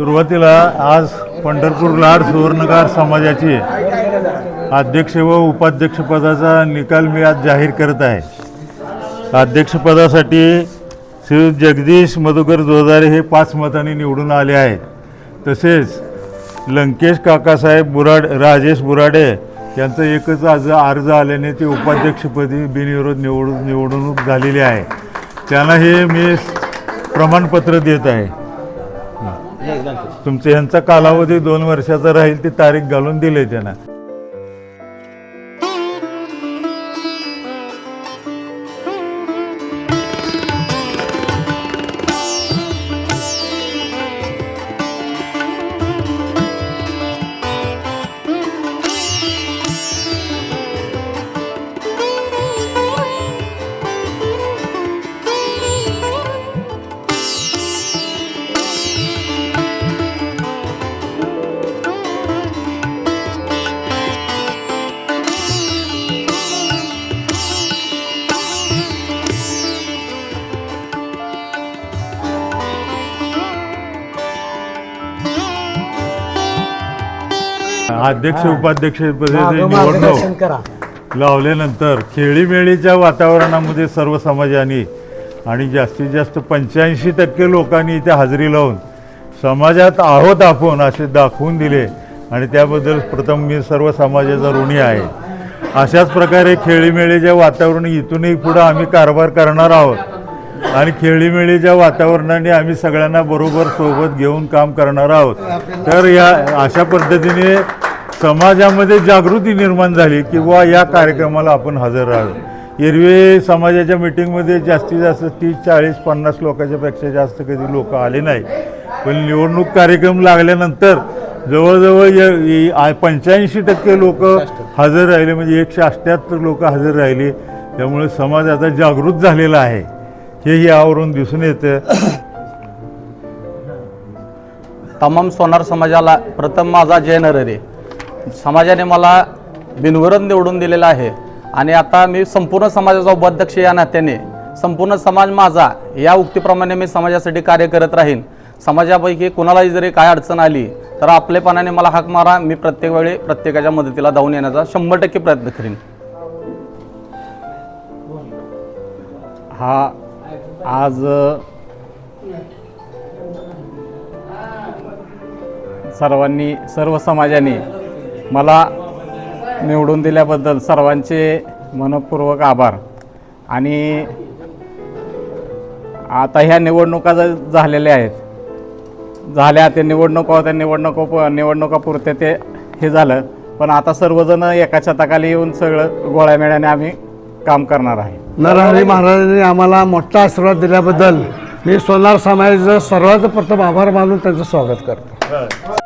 सुरुवातीला आज पंढरपूर लाड सुवर्णकार समाजाची अध्यक्ष व उपाध्यक्षपदाचा निकाल मी आज जाहीर करत आहे. अध्यक्षपदासाठी श्री जगदीश मधुकर जोजारे हे पाच मतांनी निवडून आले आहेत. तसेच लंकेश काकासाहेब बुराड राजेश बुराडे यांचा एकच आज अर्ज आल्याने ते उपाध्यक्षपदी बिनविरोध निवडून निवडणूक झालेली आहे. त्यांना हे मी प्रमाणपत्र देत आहे. तुमचं यांचा कालावधी दोन वर्षाचा राहील ती तारीख घालून दिली त्यांना. अध्यक्ष उपाध्यक्षपदी निवडणूक. लावल्यानंतर खेळीमेळीच्या वातावरणामध्ये सर्व समाजाने आणि जास्तीत जास्त पंच्याऐंशी टक्के लोकांनी इथे हजेरी लावून समाजात आहोत आपण असे दाखवून दिले आणि त्याबद्दल प्रथम मी सर्व समाजाचा ऋणी आहे. अशाच प्रकारे खेळीमेळीच्या वातावरण इथूनही पुढं आम्ही कारभार करणार आहोत. आणि खेळीमेळीच्या वातावरणाने आम्ही सगळ्यांना बरोबर सोबत घेऊन काम करणार आहोत. तर या अशा पद्धतीने समाजामध्ये जागृती निर्माण झाली की बुवा या कार्यक्रमाला आपण हजर राहावे एरवी समाजाच्या मिटिंगमध्ये जास्तीत जास्त तीस चाळीस पन्नास लोकांच्या पेक्षा जास्त कधी लोक आले नाही. पण निवडणूक कार्यक्रम लागल्यानंतर जवळजवळ पंच्याऐंशी टक्के लोक हजर राहिले म्हणजे एकशे अठ्ठ्याहत्तर लोक हजर राहिले. त्यामुळे समाज आता जागृत झालेला आहे. हेही यावरून दिसून येतं. तमाम सोनार समाजाला प्रथम माझा जय नररे समाजाने मला बिनविरोध निवडून दिलेला आहे. आणि आता मी संपूर्ण समाजाचा उपाध्यक्ष या नात्याने संपूर्ण समाज माझा या उक्तीप्रमाणे मी समाजासाठी कार्य करत राहीन. समाजापैकी कुणालाही जरी काय अडचण आली तर आपलेपणाने मला हाक मारा. मी प्रत्येक वेळी प्रत्येकाच्या मदतीला धावून येण्याचा शंभर टक्के प्रयत्न करीन. हा आज सर्वांनी सर्व समाजाने मला निवडून दिल्याबद्दल सर्वांचे मनपूर्वक आभार. आणि आता ह्या निवडणुका झालेल्या आहेत झाल्या ते निवडणुका होत्या निवडणुका निवडणुकापुरते ते हे झालं पण आता सर्वजण एका छताखाली येऊन सगळं गोळ्यामेळ्याने आम्ही काम करणार आहे. नरहरी महाराजांनी आम्हाला मोठा आशीर्वाद दिल्याबद्दल मी सोनार समाजाचं सर्वात प्रथम आभार मानून त्यांचं स्वागत करतो.